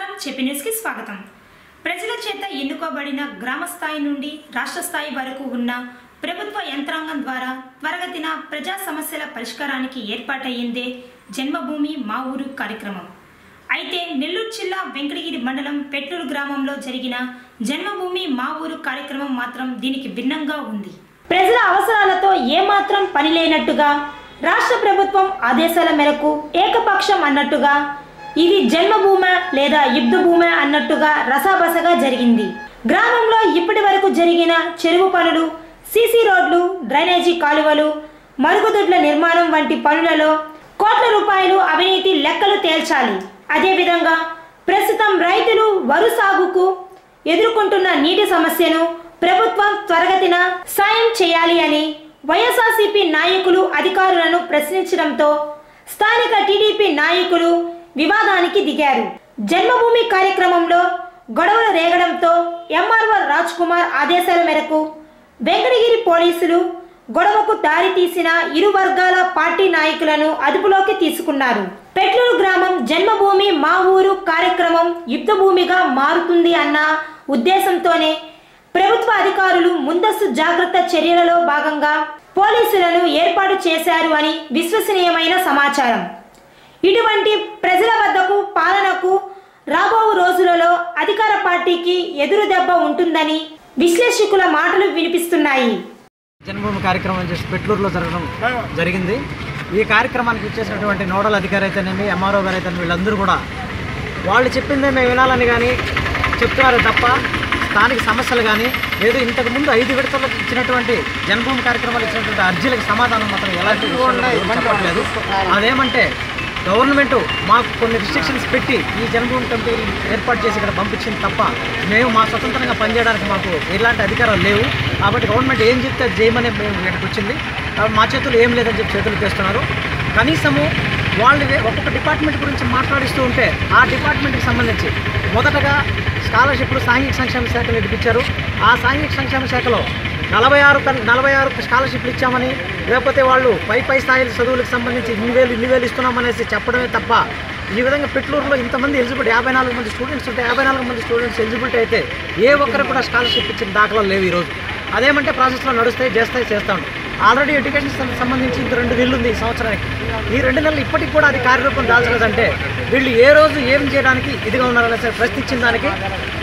నమస్కారం చెప్పి న్యూస్కి స్వాగతం. ప్రజల చేత ఎన్నుకోబడిన గ్రామ స్థాయి నుండి రాష్ట్ర స్థాయి వరకు ఉన్న ప్రభుత్వ యంత్రాంగం ద్వారా త్వరగతిన ప్రజా సమస్యల పరిష్కారానికి ఏర్పాటయ్యిందే జన్మభూమి మా ఊరు కార్యక్రమం. అయితే నెల్లూరు జిల్లా వెంకటగిరి మండలం పెట్లూరు గ్రామంలో జరిగిన జన్మభూమి మా ఊరు కార్యక్రమం మాత్రం దీనికి భిన్నంగా ఉంది. ప్రజల అవసరాలతో ఏమాత్రం పని లేనట్టుగా రాష్ట్ర ప్రభుత్వం ఆదేశాల మేరకు ఏకపక్షం అన్నట్టుగా ఇది జన్మభూమి లేదా యుద్ధభూమి అన్నట్టుగా రసాబసగా జరిగింది. గ్రామంలో ఇప్పటి వరకు జరిగిన చెరువు పనులు సీసీ రోడ్లు డ్రైనేజీ కాలువలు మరుగుదొడ్ల నిర్మాణం వంటి పనులలో కోట్ల రూపాయలు అవినీతి లెక్కలు తేల్చాలి. అదేవిధంగా ప్రస్తుతం రైతులు వరు సాగుకు ఎదుర్కొంటున్న నీటి సమస్యను ప్రభుత్వం త్వరగతిన సాయం చేయాలి అని వైఎస్ఆర్సీపీ నాయకులు అధికారులను ప్రశ్నించడంతో స్థానిక టీడీపీ నాయకులు వివాదానికి దిగారు. జన్మభూమి కార్యక్రమంలో గొడవలు రేగడంతో ఎంఆర్ఓ రాజ్ కుమార్ ఆదేశాల మేరకు వెంకటగిరి పోలీసులు గొడవకు దారి తీసిన ఇరు వర్గాల పార్టీ నాయకులను అదుపులోకి తీసుకున్నారు. పెట్లూరు గ్రామం జన్మభూమి మా ఊరు కార్యక్రమం యుద్ధభూమిగా మారుతుంది అన్న ఉద్దేశంతోనే ప్రభుత్వ అధికారులు ముందస్తు జాగ్రత్త చర్యలలో భాగంగా పోలీసులను ఏర్పాటు చేశారు అని విశ్వసనీయమైన సమాచారం. ఇటువంటి ప్రజల వద్దకు పాలనకు రాబో రోజులలో అధికార పార్టీకి ఎదురు దెబ్బ ఉంటుందని విశ్లేషకుల మాటలు వినిపిస్తున్నాయి. జన్మభూమి కార్యక్రమం చేసి పెట్లూరులో జరగడం జరిగింది. ఈ కార్యక్రమానికి ఇచ్చేసినటువంటి నోడల్ అధికారి అయితేనేమి ఎంఆర్ఓ గారు అయితే వీళ్ళందరూ కూడా వాళ్ళు చెప్పిందే మేము వినాలని కానీ చెప్తున్నారు తప్ప స్థానిక సమస్యలు కానీ లేదు ఇంతకుముందు ఐదు విడతలకు ఇచ్చినటువంటి జన్మభూమి కార్యక్రమాలు ఇచ్చినటువంటి అర్జీలకు సమాధానం మాత్రం ఎలాంటి చెప్పట్లేదు. అదేమంటే గవర్నమెంట్ మాకు కొన్ని రిస్ట్రిక్షన్స్ పెట్టి ఈ జన్మభూమి కమిటీ ఏర్పాటు చేసి ఇక్కడ పంపించింది తప్ప మేము మా స్వతంత్రంగా పనిచేయడానికి మాకు ఎలాంటి అధికారాలు లేవు. కాబట్టి గవర్నమెంట్ ఏం చెప్తే అది చేయమని మేము ఇక్కడికి వచ్చింది. మా చేతులు ఏం లేదని చెప్పి చేతులు చేస్తున్నారు కనీసము వాళ్ళు ఒక్కొక్క డిపార్ట్మెంట్ గురించి మాట్లాడిస్తూ ఉంటే ఆ డిపార్ట్మెంట్కి సంబంధించి మొదటగా స్కాలర్షిప్లు సాంఘిక సంక్షేమ శాఖలు ఇప్పించారు ఆ సాంఘిక సంక్షేమ శాఖలో నలభై ఆరు నలభై ఆరు స్కాలర్షిప్లు ఇచ్చామని లేకపోతే వాళ్ళు పై పై స్థాయి చదువులకు సంబంధించి ఇన్ని వేలు ఇన్ని వేలు ఇస్తున్నామనేసి చెప్పడమే తప్ప ఈ విధంగా పెట్లూరులో ఇంతమంది ఎలిజిబిలిటీ యాభై నాలుగు మంది స్టూడెంట్స్ ఉంటే యాభై నాలుగు మంది స్టూడెంట్స్ ఎలిజిబిలిటీ అయితే ఏ ఒక్కరు కూడా స్కాలర్షిప్ ఇచ్చిన దాఖలాలు లేవు ఈరోజు. అదేమంటే ప్రాసెస్లో నడుస్తాయి చేస్తాయి చేస్తా ఆల్రెడీ ఎడ్యుకేషన్ సంబంధించి ఇంత రెండు నెలలు ఉంది ఈ సంవత్సరానికి. ఈ రెండు నెలలు ఇప్పటికి కూడా అది కార్యరూపం దాల్చలేదంటే వీళ్ళు ఏ రోజు ఏం చేయడానికి ఇదిగా ఉన్నారనే సరే ప్రశ్నించిన దానికి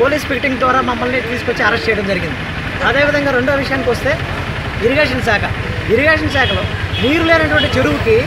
పోలీస్ పికెటింగ్ ద్వారా మమ్మల్ని తీసుకొచ్చి అరెస్ట్ చేయడం జరిగింది. అదేవిధంగా రెండో విషయానికి వస్తే ఇరిగేషన్ శాఖ. ఇరిగేషన్ శాఖలో నీరు లేనటువంటి చెరువుకి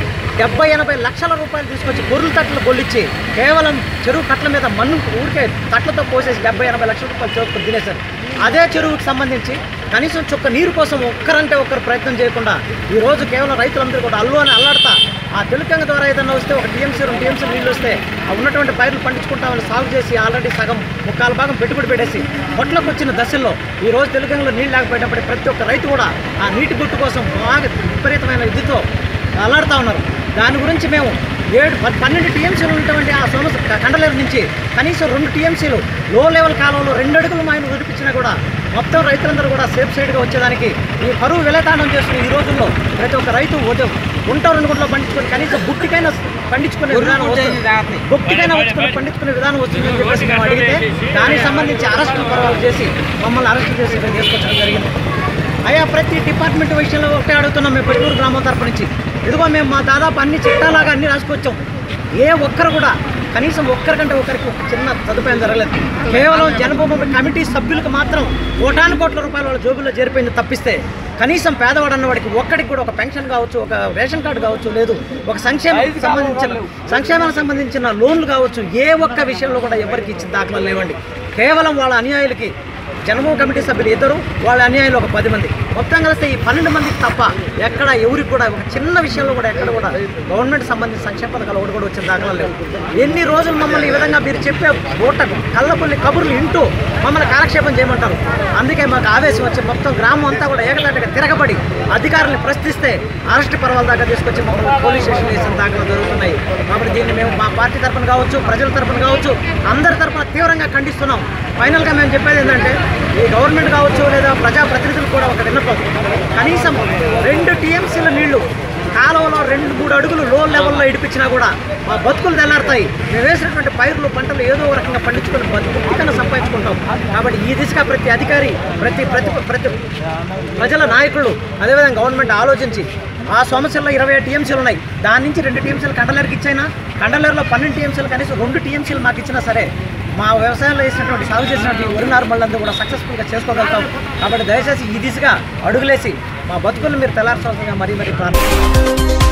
డెబ్బై ఎనభై లక్షల రూపాయలు తీసుకొచ్చి గొర్రెల తట్లు కొల్లిచ్చి కేవలం చెరువు కట్ల మీద మన్ను ఊరికే తట్లతో పోసేసి డెబ్బై ఎనభై లక్షల రూపాయలు చెరువు తినేశారు. అదే చెరువుకి సంబంధించి కనీసం చుక్క నీరు కోసం ఒక్కరంటే ఒక్కరు ప్రయత్నం చేయకుండా ఈ రోజు కేవలం రైతులందరూ కూడా అల్లు అని అల్లాడతా ఆ తెలుకంగ ద్వారా ఏదైనా వస్తే ఒక టీఎంసీ రెండు టీఎంసీ నీళ్ళు వస్తే ఆ ఉన్నటువంటి పైర్లు పండించుకుంటామని సాగు చేసి ఆల్రెడీ సగం ముక్కాల భాగం పెట్టుబడి పెట్టేసి పొట్లకు వచ్చిన దశల్లో ఈ రోజు నీళ్ళు లేకపోయినప్పుడు ప్రతి ఒక్క రైతు కూడా ఆ నీటి గుట్టు కోసం బాగా విపరీతమైన ఇదితో అల్లాడుతూ ఉన్నారు. దాని గురించి మేము ఏడు పన్నెండు టీఎంసీలు ఉన్నటువంటి ఆ సోమ కండలేరు నుంచి కనీసం రెండు టీఎంసీలు లో లెవెల్ కాలంలో రెండు అడుగులు మాయను విడిపించినా కూడా మొత్తం రైతులందరూ కూడా సేఫ్ సైడ్గా వచ్చేదానికి ఈ కరువు వెలతాండం చేస్తున్న ఈ రోజుల్లో ప్రతి ఒక్క రైతు ఉదయం గుంట రెండు గుంటలో పండించుకొని కనీసం బుట్టికైనా పండించుకునే విధానం వస్తుంది. బుట్టికైనా వచ్చుకుని పండించుకునే విధానం వస్తుందని చెప్పేసి మేము అడిగితే దానికి సంబంధించి అరెస్టులు పర్వాలు చేసి మమ్మల్ని అరెస్ట్ చేసి తీసుకొచ్చడం జరిగింది అయ్యా ప్రతి డిపార్ట్మెంట్ విషయంలో ఒకటే అడుగుతున్నాం మేము పెట్టుకూరు గ్రామం తరపు నుంచి. ఇదిగో మేము మా దాదాపు అన్ని చట్టాలాగా అన్ని రాసుకొచ్చాం. ఏ ఒక్కరు కూడా కనీసం ఒక్కరికంటే ఒకరికి ఒక చిన్న సదుపాయం జరగలేదు. కేవలం జనభూమి కమిటీ సభ్యులకు మాత్రం కోటాను కోట్ల రూపాయల వాళ్ళ జోబుల్లో చేరిపోయింది తప్పిస్తే కనీసం పేదవాడు అన్నవాడికి ఒక్కడికి కూడా ఒక పెన్షన్ కావచ్చు ఒక రేషన్ కార్డు కావచ్చు లేదు ఒక సంక్షేమానికి సంబంధించిన సంక్షేమానికి సంబంధించిన లోన్లు కావచ్చు ఏ ఒక్క విషయంలో కూడా ఎవరికి ఇచ్చిన దాఖలాలు లేవండి. కేవలం వాళ్ళ అనుయాయులకి జనమో కమిటీ సభ్యులు ఇద్దరు వాళ్ళ అన్యాయులు ఒక పది మంది. మొత్తం కలిస్తే ఈ పన్నెండు మందికి తప్ప ఎక్కడ ఎవరికి కూడా ఒక చిన్న విషయంలో కూడా ఎక్కడ కూడా గవర్నమెంట్ సంబంధించిన సంక్షేమ పథకాలు ఒకటి కూడా వచ్చిన దాఖలా లేవు. ఎన్ని రోజులు మమ్మల్ని ఈ విధంగా మీరు చెప్పే ఓటకు కళ్ళపల్లి కబుర్లు వింటూ మమ్మల్ని కాలక్షేపం చేయమంటారు. అందుకే మాకు ఆవేశం వచ్చి మొత్తం గ్రామం అంతా కూడా ఏకదాటిగా తిరగబడి అధికారులను ప్రశ్నిస్తే అరెస్ట్ పర్వాల దాకా తీసుకొచ్చి మమ్మల్ని పోలీస్ స్టేషన్ వేసిన దాఖలు జరుగుతున్నాయి. కాబట్టి దీన్ని మేము మా పార్టీ తరఫున కావచ్చు ప్రజల తరఫున కావచ్చు అందరి తరఫున తీవ్రంగా ఖండిస్తున్నాం. ఫైనల్గా మేము చెప్పేది ఏంటంటే గవర్నమెంట్ కావచ్చు లేదా ప్రజాప్రతినిధులు కూడా ఒక విన్నపం. కనీసం రెండు టీఎంసీల నీళ్ళు కాలంలో రెండు మూడు అడుగులు లో లెవెల్లో ఇడిపించినా కూడా మా బతుకులు తెల్లారుతాయి. మేము వేసినటువంటి పైర్లు పంటలు ఏదో ఒక రకంగా పండించుకొని బతుకుకన్నా సంపాదించుకుంటాం. కాబట్టి ఈ దిశగా ప్రతి అధికారి ప్రతి ప్రతి ప్రతి ప్రజల నాయకులు అదేవిధంగా గవర్నమెంట్ ఆలోచించి ఆ సమస్యల్లో ఇరవై టీఎంసీలు ఉన్నాయి. దాని నుంచి రెండు టీఎంసీలు కండలేరుకి ఇచ్చైనా? కండలేరులో పన్నెండు టీఎంసీలు కనీసం రెండు టీఎంసీలు మాకు ఇచ్చినా సరే మా వ్యవసాయంలో వేసినటువంటి సాగు చేసినటువంటి వరి నార్మల్లంతా కూడా సక్సెస్ఫుల్గా చేసుకోగలుగుతాం. కాబట్టి దయచేసి ఈ దిశగా అడుగులేసి మా బతుకులు మీరు తెల్లార్చాల్సిందిగా మరీ మరీ ప్రార్థన